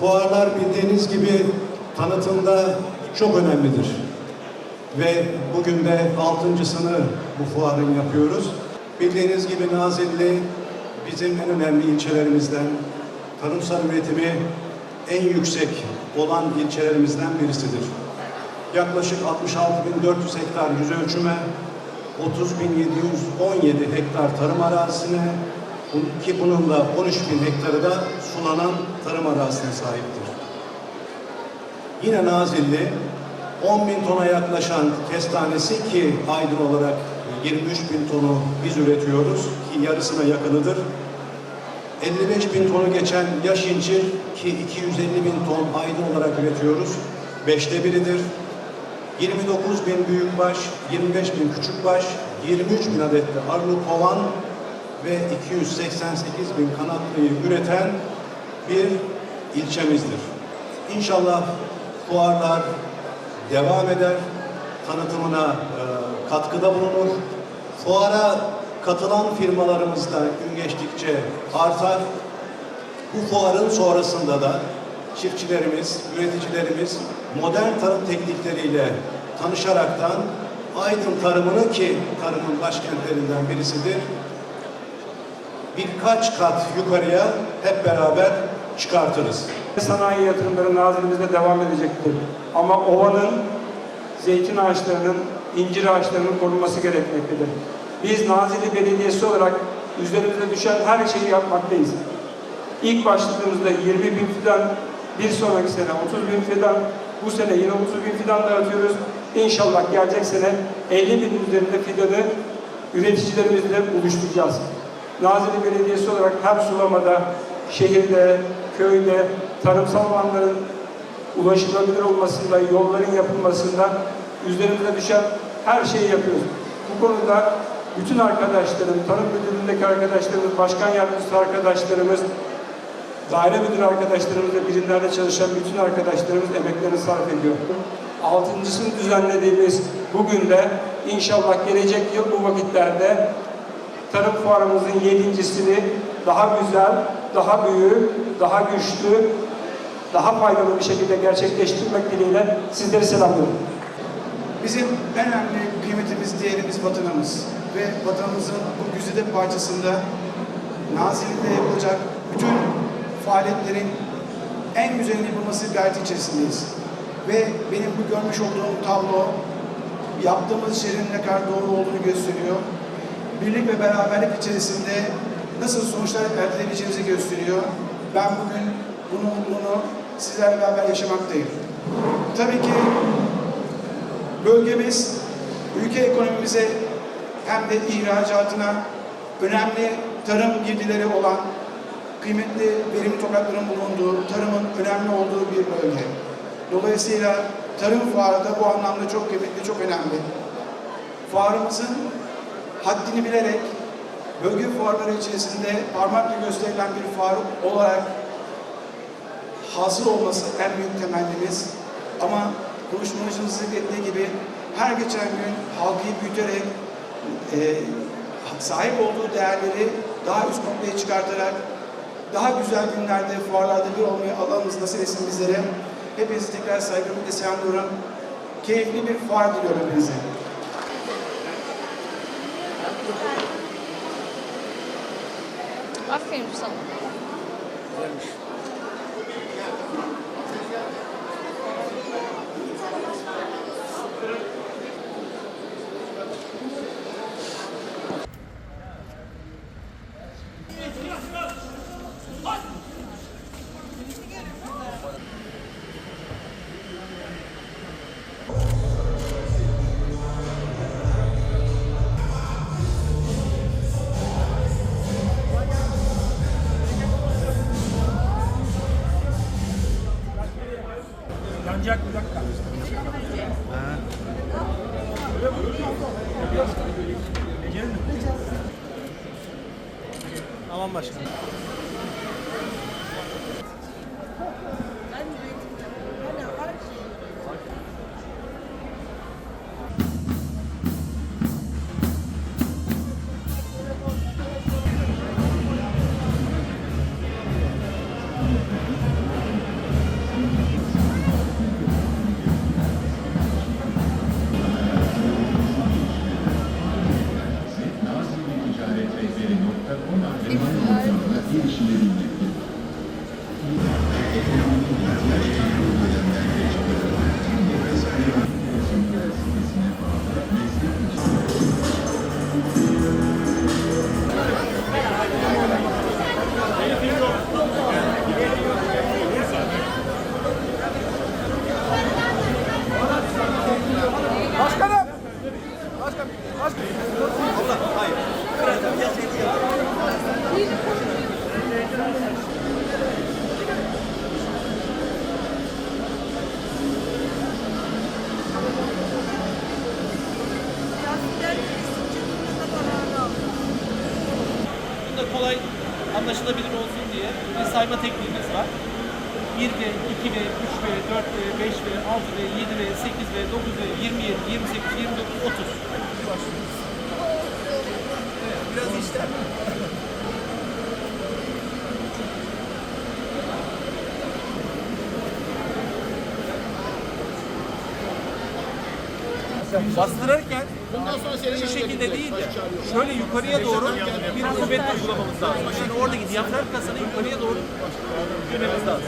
Fuarlar bildiğiniz gibi tanıtımda çok önemlidir. Ve bugün de altıncısını bu fuarın yapıyoruz. Bildiğiniz gibi Nazilli bizim en önemli ilçelerimizden, tarımsal üretimi en yüksek olan ilçelerimizden birisidir. Yaklaşık 66.400 hektar yüz ölçüme, 30.717 hektar tarım arazisine ki bunun da 13.000 hektarı da sulanan tarım arazisine sahiptir. Yine Nazilli 10 bin tona yaklaşan kestanesi ki aydın olarak 23 bin tonu biz üretiyoruz ki yarısına yakınıdır. 55 bin tonu geçen yaş incir ki 250 bin ton aydın olarak üretiyoruz. Beşte biridir. 29 bin büyükbaş, 25 bin küçükbaş, 23 bin adet de arlı kovan ve 288 bin kanatlıyı üreten bir ilçemizdir. İnşallah fuarlar devam eder, tanıtımına e, katkıda bulunur. Fuara katılan firmalarımız da gün geçtikçe artar. Bu fuarın sonrasında da çiftçilerimiz, üreticilerimiz modern tarım teknikleriyle tanışaraktan Aydın tarımını ki tarımın başkentlerinden birisidir, birkaç kat yukarıya hep beraber çıkartırız. Sanayi yatırımları Nazilimizde devam edecektir. Ama ovanın, zeytin ağaçlarının, incir ağaçlarının korunması gerekmektedir. Biz Nazilli Belediyesi olarak üzerimize düşen her şeyi yapmaktayız. İlk başladığımızda 20 bin fidan, bir sonraki sene 30 bin fidan, bu sene yine 30 bin fidan dağıtıyoruz. İnşallah gelecek sene 50 bin üzerinde fidanı üreticilerimizle buluşturacağız. Nazilli Belediyesi olarak hem sulamada, şehirde, köyde, tarımsal alanların ulaşılabilir olmasında, yolların yapılmasında üzerimize düşen her şeyi yapıyoruz. Bu konuda bütün arkadaşlarım, tarım müdürlüğündeki arkadaşlarımız, başkan yardımcısı arkadaşlarımız, daire müdürü arkadaşlarımız ve birimlerde çalışan bütün arkadaşlarımız emeklerini sarf ediyor. Altıncısını düzenlediğimiz bugün de inşallah gelecek yıl bu vakitlerde tarım fuarımızın yedincisini daha güzel, daha büyük, daha güçlü, daha faydalı bir şekilde gerçekleştirmek dileğiyle sizleri selamlıyorum. Bizim en önemli kıymetimiz, değerimiz vatanımız. Ve vatanımızın bu güzide parçasında Nazilli'de yapılacak bütün faaliyetlerin en güzelini yapılması gayreti içerisindeyiz. Ve benim bu görmüş olduğum tablo yaptığımız işlerin ne kadar doğru olduğunu gösteriyor. Birlik ve beraberlik içerisinde nasıl sonuçlar elde edebileceğimizi gösteriyor. Ben bugün bunu, bunu sizlerle beraber yaşamaktayım. Tabii ki bölgemiz ülke ekonomimize hem de ihracatına önemli tarım girdileri olan kıymetli verimli toprakların bulunduğu, tarımın önemli olduğu bir bölge. Dolayısıyla tarım fuarı da bu anlamda çok kıymetli, çok önemli. Fuarımızın haddini bilerek bölge fuarları içerisinde parmakla gösterilen bir fuar olarak hazır olması en büyük temennimiz. Ama konuşmacımızın zikrettiği gibi her geçen gün halkı büyüterek e, sahip olduğu değerleri daha üst noktaya çıkartarak daha güzel günlerde, fuarlarda bir olmayı Allah'ımız nasip etsin bizlere. Hepinizi tekrar saygımla selamlıyorum. Keyifli bir fuar diliyorum hepinize. Aferin sana. Yanacak Aman başkanım. Allah kolay anlaşılabilir olsun diye bir sayma tekniğimiz var. 1V, 2V, 3V, 4V, 5V, 6V, 7V, 8V, 9V, 27, 28, 29, 30. Başlıyoruz. Bastırırken Bundan sonra senin şu şekilde değil de şöyle yukarıya doğru bir kuvvet uygulamamız lazım. Yani oradaki diyafram kasını yukarıya doğru yürümemiz lazım.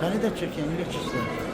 Seni de çekeyim geç istersen.